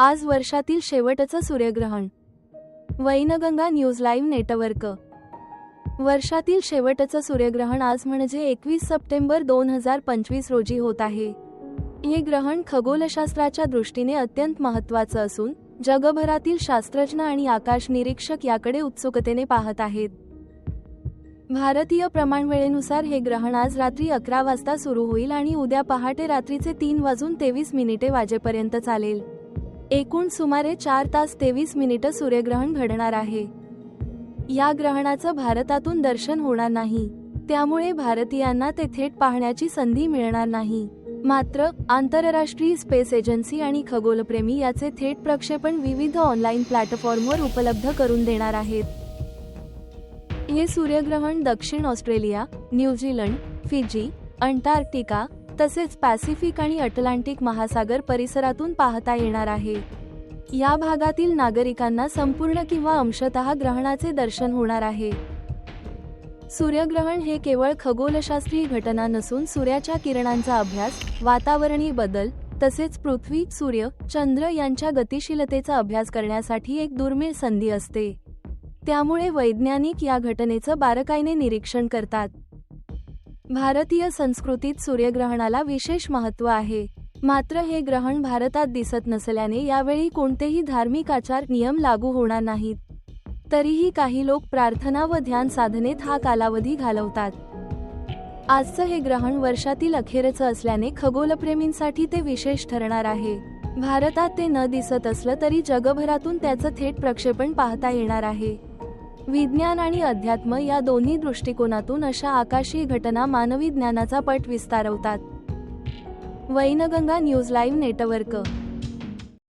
आज वर्षातील शेवटचं सूर्यग्रहण. Wainganga news live network. वर्षातील शेवटचं सूर्यग्रहण आज म्हणजे एकवीस सप्टेंबर दोन हजार पंचवीस रोजी होत आहे. हे ग्रहण खगोलशास्त्राच्या दृष्टीने अत्यंत महत्त्वाचं असून जगभरातील शास्त्रज्ञ आणि आकाश निरीक्षक याकडे उत्सुकतेने पाहत आहेत. भारतीय प्रमाणवेळेनुसार हे ग्रहण आज रात्री अकरा वाजता सुरू होईल आणि उद्या पहाटे रात्रीचे तीन वाजून तेवीस मिनिटे वाजेपर्यंत चालेल. एकूण सुमारे चार तास तेवीस मिनिटं सूर्यग्रहण घडणार आहे. या ग्रहणाचं भारतातून दर्शन होणार नाही. त्यामुळे भारतीयांना ते थेट पाहण्याची संधी मिळणार नाही. मात्र आंतरराष्ट्रीय स्पेस एजन्सी आणि खगोलप्रेमी याचे थेट प्रक्षेपण विविध ऑनलाईन प्लॅटफॉर्मवर उपलब्ध करून देणार आहेत. हे सूर्यग्रहण दक्षिण Australia New Zealand Fiji Antarctica तसेच पॅसिफिक आणि अटलांटिक महासागर परिसरातून पाहता येणार आहे. या भागातील नागरिकांना संपूर्ण किंवा अंशतः ग्रहणाचे दर्शन होणार आहे. सूर्यग्रहण हे केवळ खगोलशास्त्रीय घटना नसून सूर्याच्या किरणांचा अभ्यास वातावरणीय बदल तसेच पृथ्वी सूर्य चंद्र यांच्या गतिशीलतेचा अभ्यास करण्यासाठी एक दुर्मिळ संधी असते. त्यामुळे वैज्ञानिक या घटनेचं बारकाईने निरीक्षण करतात. भारतीय संस्कृतीत सूर्यग्रहणाला विशेष महत्त्व आहे. मात्र हे ग्रहण भारतात दिसत नसल्याने यावेळी कोणतेही धार्मिक आचार नियम लागू होणार नाहीत. तरीही काही लोक प्रार्थना व ध्यान साधनेत हा कालावधी घालवतात. आजचं हे ग्रहण वर्षातील अखेरचं असल्याने खगोलप्रेमींसाठी ते विशेष ठरणार आहे. भारतात ते न दिसत असलं तरी जगभरातून त्याचं थेट प्रक्षेपण पाहता येणार आहे. विज्ञान आणि अध्यात्म या दोन्ही दृष्टिकोनातून अशा आकाशीय घटना मानवी ज्ञानाचा पट विस्तारवतात. Wainganga news live network.